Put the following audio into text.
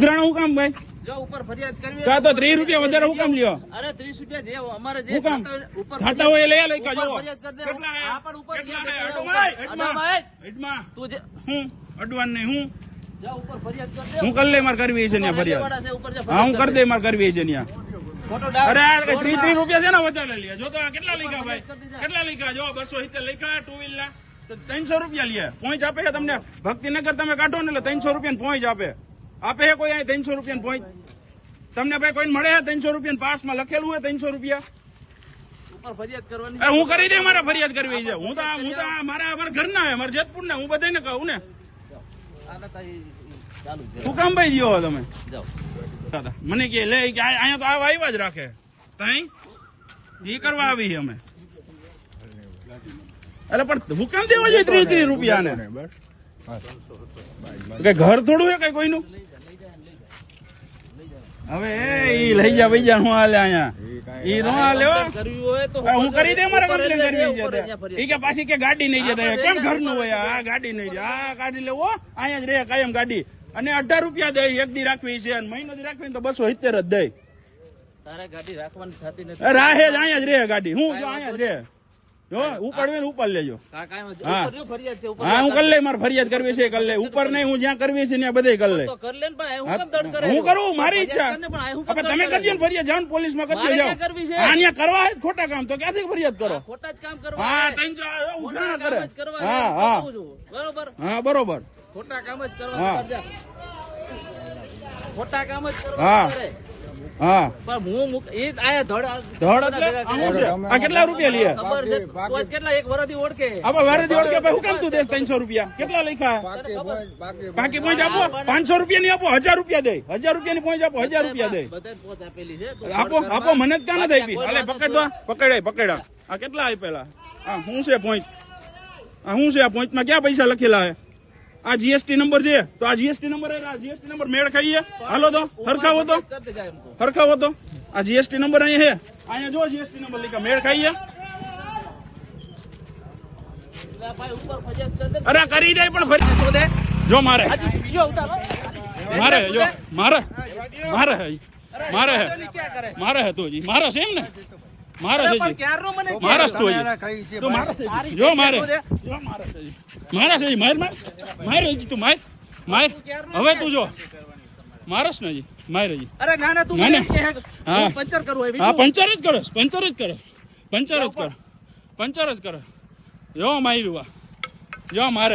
ઉઘરાણો હું કામ ભાઈ? જો ઉપર ફરિયાદ કરવી કાં તો ત્રીસ રૂપિયા વધારે હું કામ લ્યો? અરે 30 રૂપિયા જે અમારે જે ઉપર થતા હોય લઈ કેટલા હે? ઉપર કેટલા. તું જે હું? અડવાન નહીં હું? હું કરી લે મારે કરવી છે ત્યાં ફરિયાદ. હા હું કરી દે મારે કરવી છે ત્યાં અરે આ ત્રીસ ત્રીસ રૂપિયા છે ને વધારે લે જો તો કેટલા લીધા ભાઈ? કેટલા લીધા જો બસો સિત્તેર લીધા ટુ વ્હીલ ના. ત્રણસો રૂપિયા લે પોઈન્ટ આપે છે તમને? ભક્તિનગર તમે કાઢો ને એટલે ત્રણસો રૂપિયા પોઈન્ટ આપે. આપે હે કોઈ અહીં ત્રણસો રૂપિયા પોઈન્ટ તમને ભાઈ કોઈ મળે છે ત્રણસો રૂપિયા પાસમાં લખેલું હોય ત્રણસો રૂપિયા? ઉપર ફરિયાદ કરવાની એ હું કરી દે મારે ફરિયાદ કરવી છે. હું તો હું તો આ મારા અમારા ઘરના હે મારા જેતપુર ને હું બધાને કહું ને. હું તારી ચાલુ છે. શું કામ ભાઈ ગયો તમે? જાઓ. દાદા મને કે લે કે આ- અહીંયા તો આવા આવ્યા જ રાખે. તઈ એ કરવા આવી અમે. અરે પણ હું કેમ દેવા જોઈએ ત્રીસ ત્રીસ રૂપિયા ને કઈ ઘર થોડું છે કઈ કોઈનું? હવે એ લઈ જા ભાઈ જા હું હાલે અહીંયા. ઈ નો હાલે હો. કરવી હોય તો હવે હું કરી દે મારે કમ્પ્લેન કરવી છે ઈ કે પાછી કે ગાડી નહીં જતા કેમ ઘરનું હોય? આ ગાડી નહીં જાય આ ગાડી લેવો અહીંયા જ રહે કાયમ ગાડી. અને અઢાર રૂપિયા દે એક દી રાખવી છે અને મહિનો દી રાખવી તો બસો સિત્તેર જ દે. તારે ગાડી રાખવાની થતી નથી. રાહે જ અહીંયા જ રહે ગાડી. હું જો અહીંયા જ રહે જો ઉપાડવે ઉપર લેજો. હા. હા હું કરી મારે ફરિયાદ કરવી છે કરી લે ઉપર નહીં હું જ્યાં કરવી છે ત્યાં બધે કરી લે કર લે હું કરે? મારી ઈચ્છા. તમે કરજો ને ફરિયાદ જાઓ ને પોલીસમાં કરજો જાઓ. કરવી છે? અહીંયા કરવા હે ખોટા કામ. તો ક્યાંથી ફરિયાદ કરો? ખોટા જ કામ કરવા હા. ઉઘરાણા કરે. હા હા. બરોબર? હા બરોબર. ખોટા કામ જ કરવા. ખોટા કામ જ કરવા હા. હા હું એ આયા ધડ ધડ એટલે. આ કેટલા રૂપિયા લે? ખબર છે? તો કેટલા? એક વરસથી ઓળખે. આપણે વારેથી ઓળખે ભાઈ હું કેમ તું દેશ ત્રણસો રૂપિયા? કેટલા લખ્યા? બાકી પહોંચ આપો. પાંચસો રૂપિયા ની આપો હજાર રૂપિયા દે. હજાર રૂપિયા ની પહોંચ આપો હજાર રૂપિયા દે. આપેલી છે. આપો આપો મને જ ક્યાં આપી? અલે પકડ દો પકડે પકડા. આ કેટલા આપેલા આ શું છે પોઈન્ટ આ શું છે આ પોઈન્ટમાં ક્યાં પૈસા લખેલા હે આ જીએસટી નંબર છે. તો આ જીએસટી નંબર આ જીએસટી નંબર મેળ ખાઈએ. હાલો તો હરખાવો તો. હરખાવો તો. આ જીએસટી નંબર અહીંયા હે અહીંયા જો જીએસટી નંબર લીધા મેળ ખાઈએ. અરે કરી દે પણ ફરી શોધે. જો મારે. મારે જો. મારે. મારે હે મારે હે? મારે હે તો મારે છે એમ ને? મારે છે ક્યારનો મને મારે તો જી મારે જો. મારે. જો મારે મારે છે માર માર. માર જી તું માર. માર. હવે તું જો. મારસ ને જી માર જી અરે ના ના તું મને. પંચર કરું હા પંચર જ કરો પંચર જ કરો. પંચર જ કરો. પંચર જ કરો. જો માર્યું આ. જો મારે.